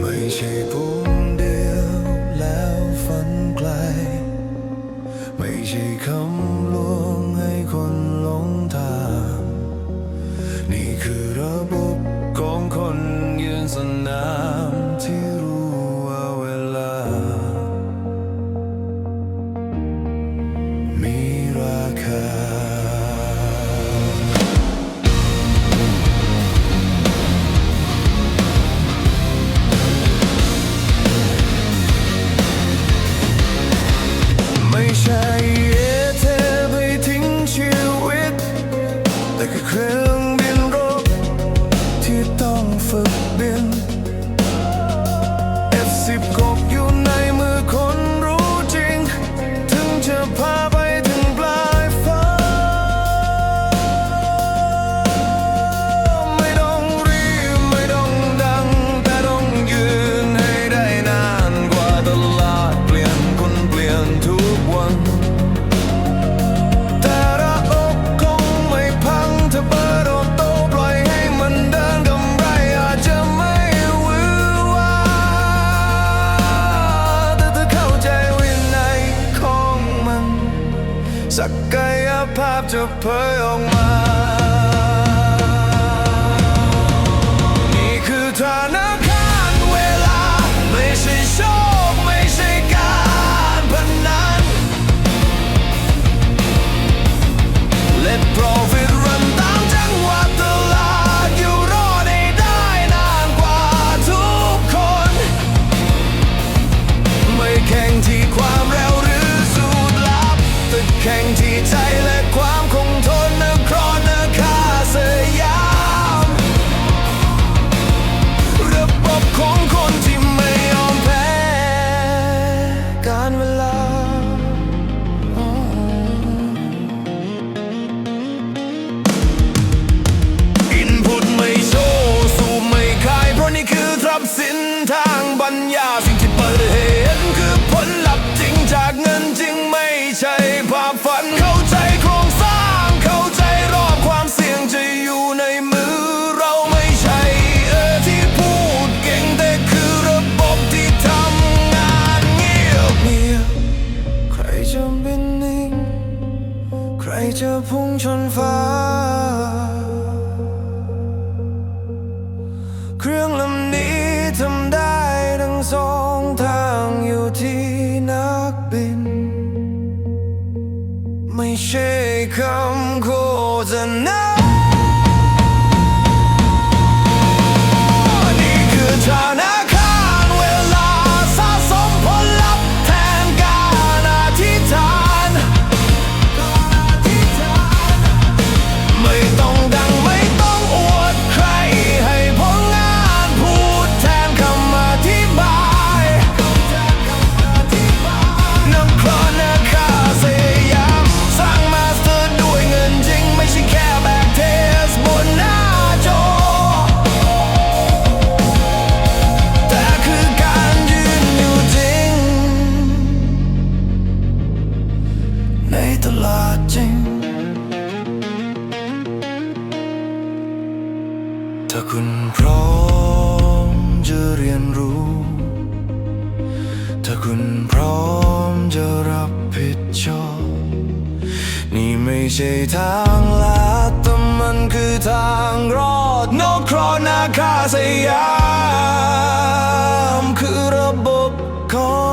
ไม่ใช่ภูมเดียวแล้วฝันไกล ไม่ใช่คำลวงให้คนหลงทางนี่คือระบบของคนยืนสนาม because ศักกายภาพจะเผยออกมา silence จะพุ่งชนฟ้า เครื่องลำนี้ทำได้ทั้งสองทางอยู่ที่นักบิน ไม่ใช่คำโฆษณา ใช่ทางลัดแต่มันคือทางรอดนอกครอนาคาสยาม คือระบบของ